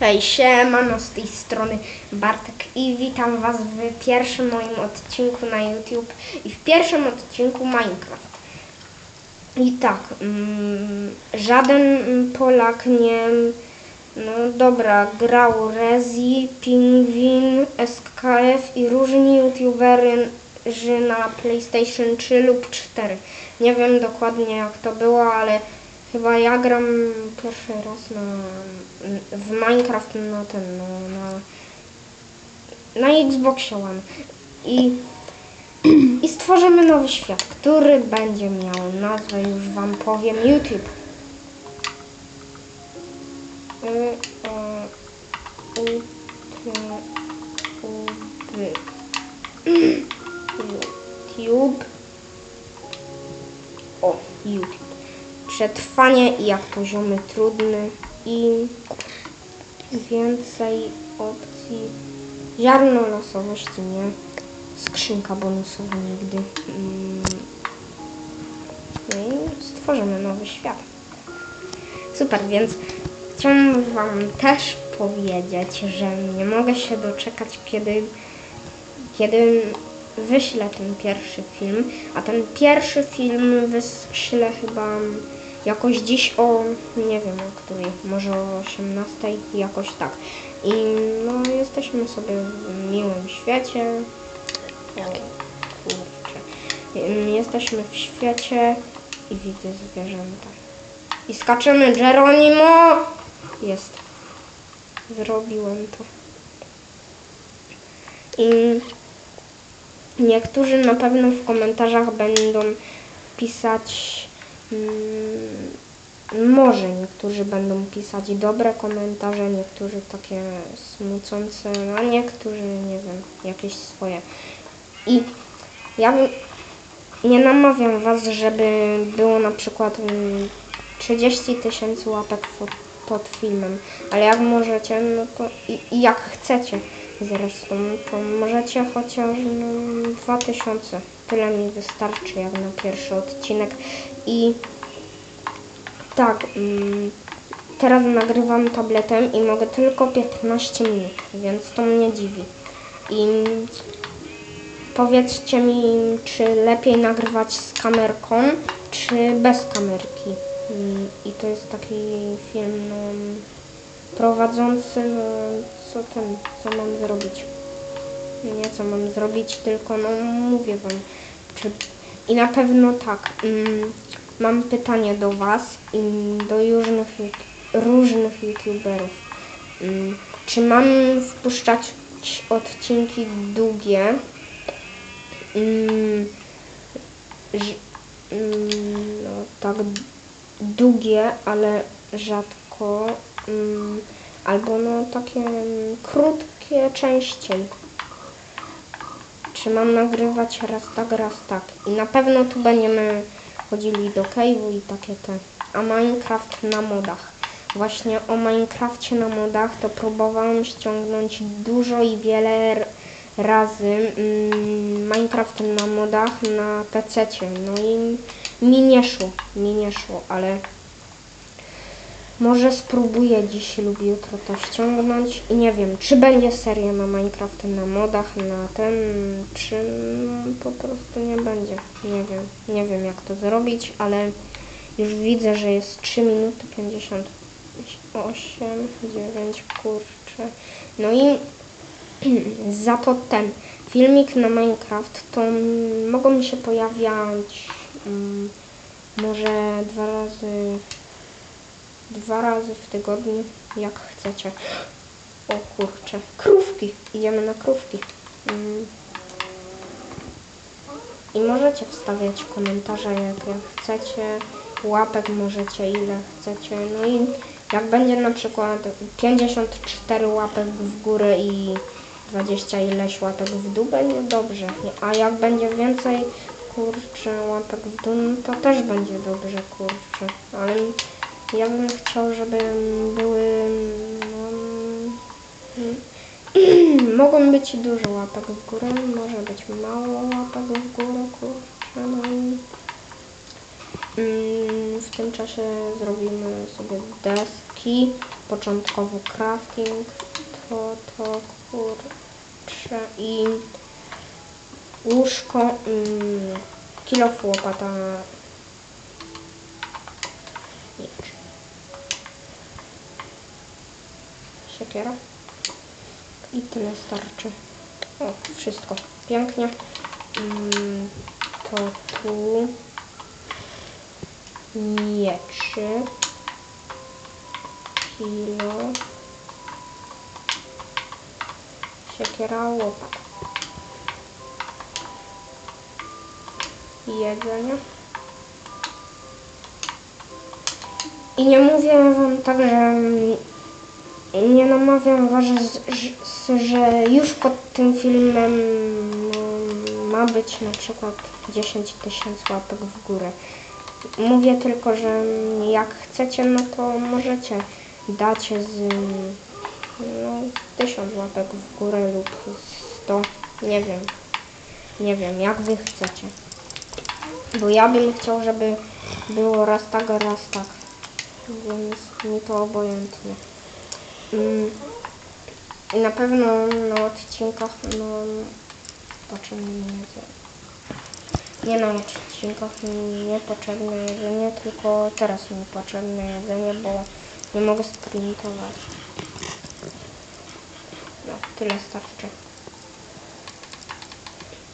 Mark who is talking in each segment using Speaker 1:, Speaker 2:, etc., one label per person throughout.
Speaker 1: Hej, siemano, z tej strony Bartek i witam Was w pierwszym moim odcinku na YouTube i w pierwszym odcinku Minecraft. I tak, mm, żaden Polak nie... No dobra, grał Rezi, Pingwin, SKF i różni YouTuberzy na PlayStation 3 lub 4. Nie wiem dokładnie jak to było, ale chyba ja gram pierwszy raz na, w Minecraft na ten, na, na Xboxie One. I, I stworzymy nowy świat, który będzie miał nazwę, już Wam powiem, YouTube. Y, u, by. YouTube. O, YouTube. Przetrwanie i jak poziomy trudny i więcej opcji. Ziarno losowości nie. Skrzynka bonusowa nigdy. Mm. No i stworzymy nowy świat. Super, więc chciałam Wam też powiedzieć, że nie mogę się doczekać, kiedy, kiedy wyślę ten pierwszy film. A ten pierwszy film wyślę chyba jakoś dziś o, nie wiem o której, może o 18, jakoś tak. I no, jesteśmy sobie w miłym świecie. O, kurczę. Jesteśmy w świecie i widzę zwierzęta. I skaczemy Geronimo! Jest. Zrobiłem to. I niektórzy na pewno w komentarzach będą pisać może niektórzy będą pisać dobre komentarze, niektórzy takie smucące, a niektórzy, nie wiem, jakieś swoje. I ja nie namawiam Was, żeby było na przykład mm, 30 tysięcy łapek pod, filmem, ale jak możecie, no to i, jak chcecie zresztą, to możecie chociaż no, 2000. Tyle mi wystarczy jak na pierwszy odcinek. I tak, mm, teraz nagrywam tabletem i mogę tylko 15 minut, więc to mnie dziwi. I powiedzcie mi, czy lepiej nagrywać z kamerką, czy bez kamerki. I, i to jest taki film no, prowadzący, no, co ten, co mam zrobić. Nie co mam zrobić, tylko no mówię wam. Czy, I na pewno tak. Mm, mam pytanie do was i do różnych, różnych youtuberów. Mm, czy mam wpuszczać odcinki długie? Mm, mm, no tak długie, ale rzadko. Mm, albo no takie mm, krótkie częściej. Czy mam nagrywać raz tak, raz tak. I na pewno tu będziemy chodzili do cave'u i takie te. A Minecraft na modach. Właśnie o Minecrafcie na modach to próbowałam ściągnąć dużo i wiele razy mm, Minecraft na modach na PC. No i mi nie szło, mi nie szło, ale może spróbuję dziś lub jutro to ściągnąć i nie wiem, czy będzie seria na Minecraft na modach, na ten, czy po prostu nie będzie. Nie wiem, nie wiem jak to zrobić, ale już widzę, że jest 3 minuty 58, 9, kurczę. No i za to ten filmik na Minecraft to mogą mi się pojawiać mm, może dwa razy dwa razy w tygodniu, jak chcecie. O kurczę, krówki, idziemy na krówki. Mm. I możecie wstawiać komentarze, jak, jak chcecie, łapek możecie ile chcecie. No i jak będzie na przykład 54 łapek w górę i 20 ileś łapek w dół, będzie dobrze. A jak będzie więcej, kurczę, łapek w dół, no to też będzie dobrze, kurczę. Ale ja bym chciał, żeby były. No, mogą być dużo łapek w górę, może być mało łapek w górę, kurczę, no mm, w tym czasie zrobimy sobie deski początkowo crafting, to to kurczę i łóżko, mm, kilo łopata. Siekiera. I tyle starczy. O, wszystko. Pięknie. Mm, To tu mieczy. Kilo. Siekiera, łopat. Jedzenie. I nie mówię wam tak, że nie namawiam was, że, że już pod tym filmem mm, ma być na przykład 10 tysięcy łapek w górę. Mówię tylko, że jak chcecie, no to możecie dać z no, 1000 łapek w górę lub 100, nie wiem. Nie wiem, jak wy chcecie. Bo ja bym chciał, żeby było raz tak, raz tak. Więc mi to obojętnie. Mm, na pewno na odcinkach, no, potrzebne jedzenie. Nie na odcinkach niepotrzebne jedzenie, tylko teraz mi potrzebne jedzenie, bo nie mogę sprintować. No, tyle starczy.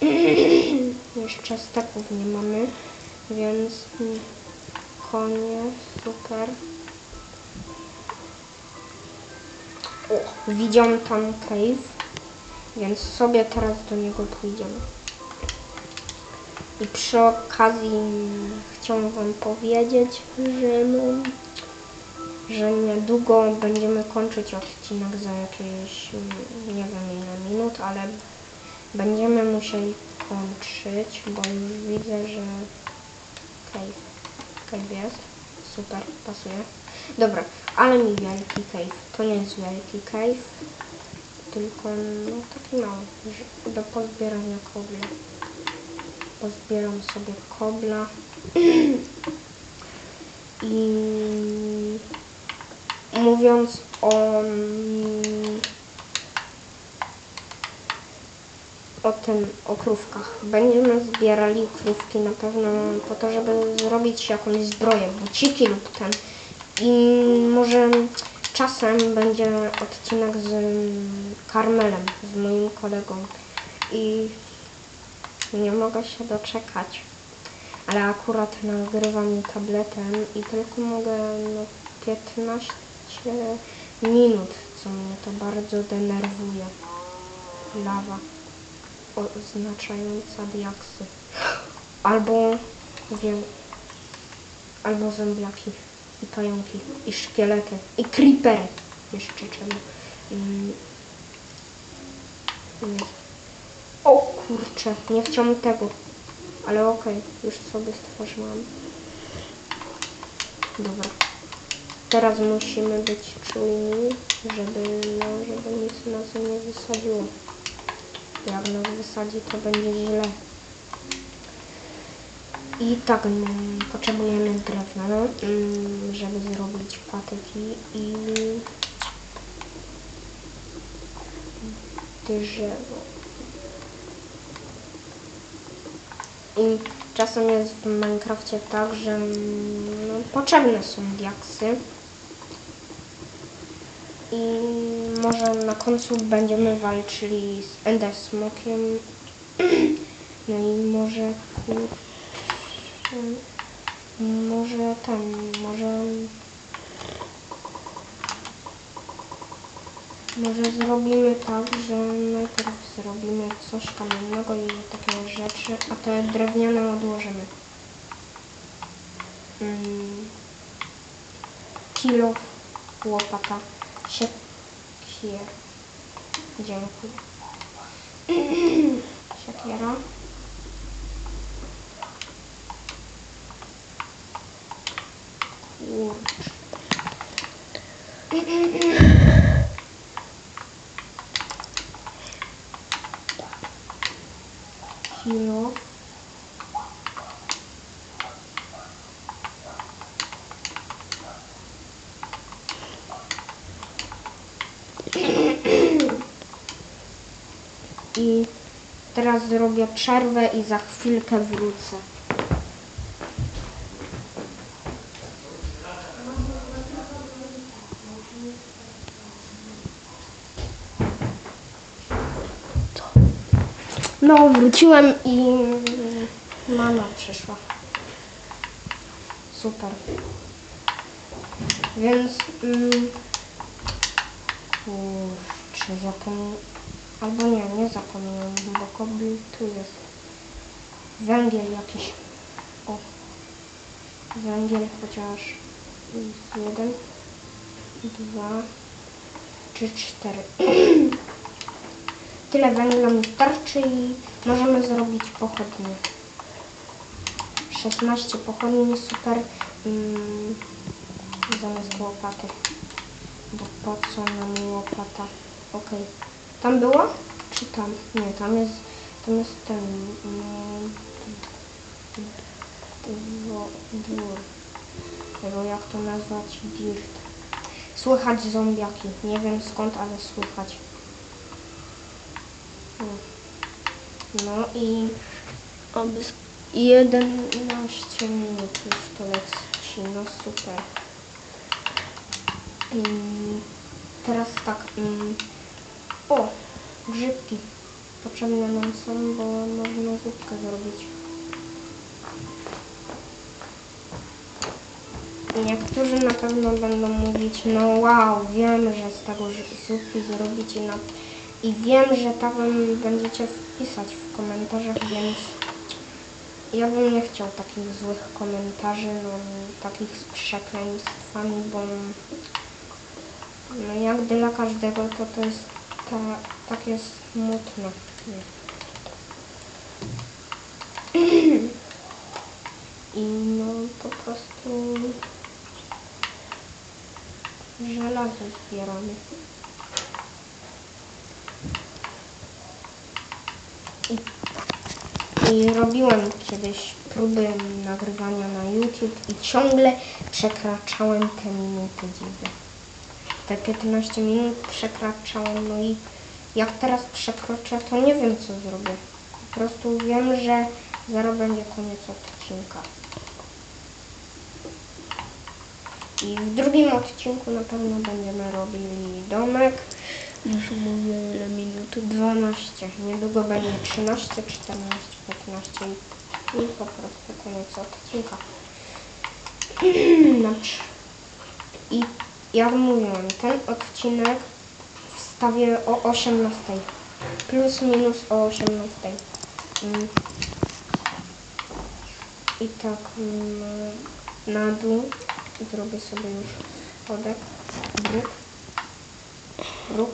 Speaker 1: Jeszcze stepów nie mamy, więc mm, konie, super. Widziałem tam cave, więc sobie teraz do niego pójdziemy. I przy okazji chciałam wam powiedzieć, że no, że niedługo będziemy kończyć odcinek za jakieś, nie wiem ile minut, ale będziemy musieli kończyć, bo już widzę, że cave, cave jest, super, pasuje. Dobra, ale mi wielki cave, to nie jest wielki cave, tylko no, taki mały, do pozbierania kobla. Pozbieram sobie kobla i mówiąc o mm, o tym, o krówkach. Będziemy zbierali krówki na pewno po to, żeby zrobić jakąś zbroję, buciki lub ten. I może czasem będzie odcinek z Karmelem, z moim kolegą. I nie mogę się doczekać. Ale akurat nagrywam tabletem i tylko mogę no, 15 minut, co mnie to bardzo denerwuje. Lawa oznaczająca diaksy. Albo wiem, albo zębiaki i pająki i szkielety i creepery jeszcze czemu. Mm. O kurczę, nie chciałam tego. Ale okej, już sobie stworzyłam. Dobra. Teraz musimy być czujni, żeby, no, żeby nic nas nie wysadziło. Jak nas wysadzi, to będzie źle. I tak mm, potrzebujemy drewna, mm, żeby zrobić patyki i drzewo. I czasem jest w Minecrafcie tak, że mm, no, potrzebne są diaksy. I może na końcu będziemy walczyli z Ender Smokiem. No i może może tam, może może zrobimy tak, że najpierw zrobimy coś kamiennego i takie rzeczy, a te drewniane odłożymy. Mm. Kilo łopata siekier. Dziękuję. Siekiera. Kurczę. I teraz zrobię przerwę i za chwilkę wrócę. No, wróciłem i mama przyszła. Super. Więc mm, kurczę, zapomniałem. Albo nie, nie zapomniałem, bo kobil tu jest. Węgiel jakiś. O. Węgiel chociaż jeden, dwa, trzy, cztery. Tyle węgla mi starczy i możemy zrobić pochodnie. 16 pochodni, super. Mm, zamiast łopaty. Bo po co nam łopata? Okej. Tam była? Czy tam? Nie, tam jest, tam jest ten... mm, Dwór. Albo jak to nazwać? Dirt. Słychać zombiaki. Nie wiem skąd, ale słychać. No i oby 11 minut już to leci, no super. Teraz tak, mm, o, grzybki potrzebne nam są, bo można zupkę zrobić. Niektórzy na pewno będą mówić, no wow, wiem, że z tego zupki zrobicie na... I wiem, że wam będziecie wpisać w komentarzach, więc ja bym nie chciał takich złych komentarzy, no takich z przekleństwami, bo no jak dla każdego to to jest ta, takie smutne. Nie. I no po prostu żelazo zbieramy. I, I robiłem kiedyś próby nagrywania na YouTube i ciągle przekraczałem te minuty dziwne. Te 15 minut przekraczałem, no i jak teraz przekroczę, to nie wiem co zrobię. Po prostu wiem, że zaraz będzie koniec odcinka. I w drugim odcinku na pewno będziemy robili domek. Już mówię ile minut? 12. Niedługo będzie 13, 14, 15 i, i po prostu koniec odcinka. Znaczy, I jak mówiłem, ten odcinek wstawię o 18. Plus minus o 18. Mm. I tak mm, na dół zrobię sobie już spodek, bruk, bruk,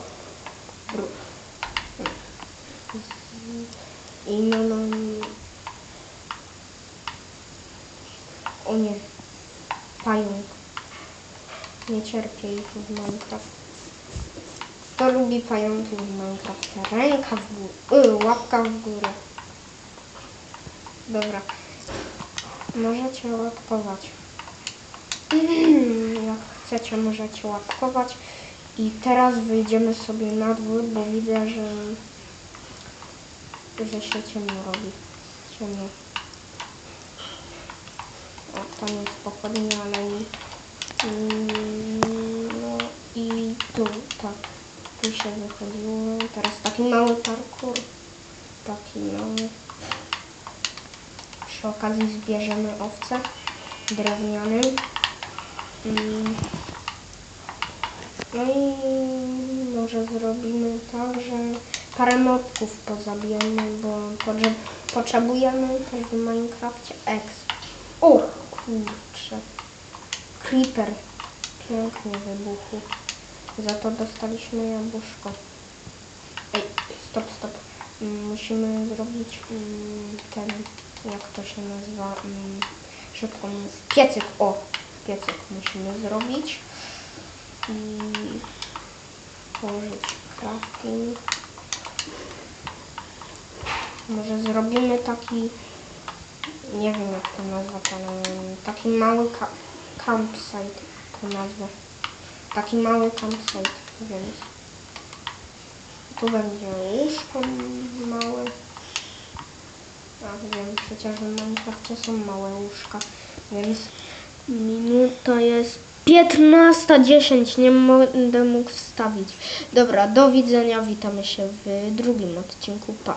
Speaker 1: bruk. I no, no, o nie, pająk. Nie cierpię ich w Minecraft. Kto lubi pająki w Minecrafcie? Ręka w górę, y, łapka w górę. Dobra. Możecie łapkować. Jak chcecie, możecie łapkować. I teraz wyjdziemy sobie na dwór, bo widzę, że, że się ciemno robi. Ciemno. O, tam jest pochodnia, ale mm, no i tu, tak. Tu się wychodziło. Teraz taki mały parkour. Taki mały. Przy okazji zbierzemy owce drewnianym. Mm. No i może zrobimy tak, że parę mobków pozabijemy, bo potrze- potrzebujemy w Minecrafcie exp. O kurczę. Creeper. Pięknie wybuchł. Za to dostaliśmy jabłuszko. Ej, stop, stop. Mm, Musimy zrobić mm, ten, jak to się nazywa, mm, szybko mówiąc, piecyk. O, piecyk musimy zrobić. I położyć crafting. Może zrobimy taki, nie wiem jak to nazwać, ale taki mały campsite to nazwę. Taki mały campsite, więc Tu będzie łóżko małe. A wiem, przecież w Minecrafcie są małe łóżka, więc minuta jest 15.10, nie będę mógł wstawić. Dobra, do widzenia, witamy się w drugim odcinku, pa.